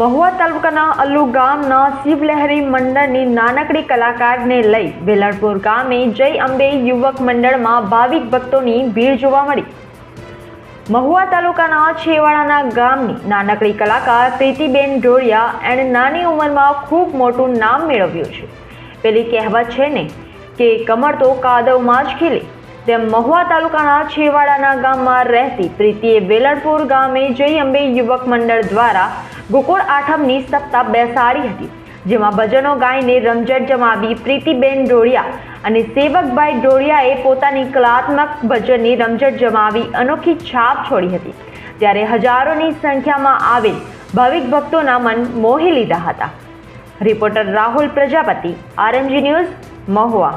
મહુવા તાલુકાના અલ્લુ ગામના શિવલહેરી મંડળની નાનકડી કલાકારને લઈ વેલણપુર ગામે જય અંબે યુવક મંડળમાં ભાવિક ભક્તોની ભીડ જોવા મળી. મહુવા તાલુકાના છેવાડાના ગામની નાનકડી કલાકાર પ્રીતિબેન ઢોળિયા એણે નાની ઉંમરમાં ખૂબ મોટું નામ મેળવ્યું છે. પેલી કહેવત છે ને કે કમર તો કાદવમાં જ ખીલે. તેમ મહુવા તાલુકાના છેવાડાના ગામમાં રહેતી પ્રીતિએ વેલણપુર ગામે જય અંબે યુવક મંડળ દ્વારા ગોકુળ આઠમની સત્તા બેસાડી હતી, જેમાં ભજનો ગાઈને રમઝટ જમાવી પ્રીતિબેન ડોળિયા અને સેવકભાઈ ડોળિયાએ પોતાની કલાત્મક ભજનની રમઝટ જમાવી અનોખી છાપ છોડી હતી. ત્યારે હજારોની સંખ્યામાં આવેલ ભાવિક ભક્તોના મન મોહી લીધા હતા. Reporter Rahul Prajapati, RNG news, Mahuva.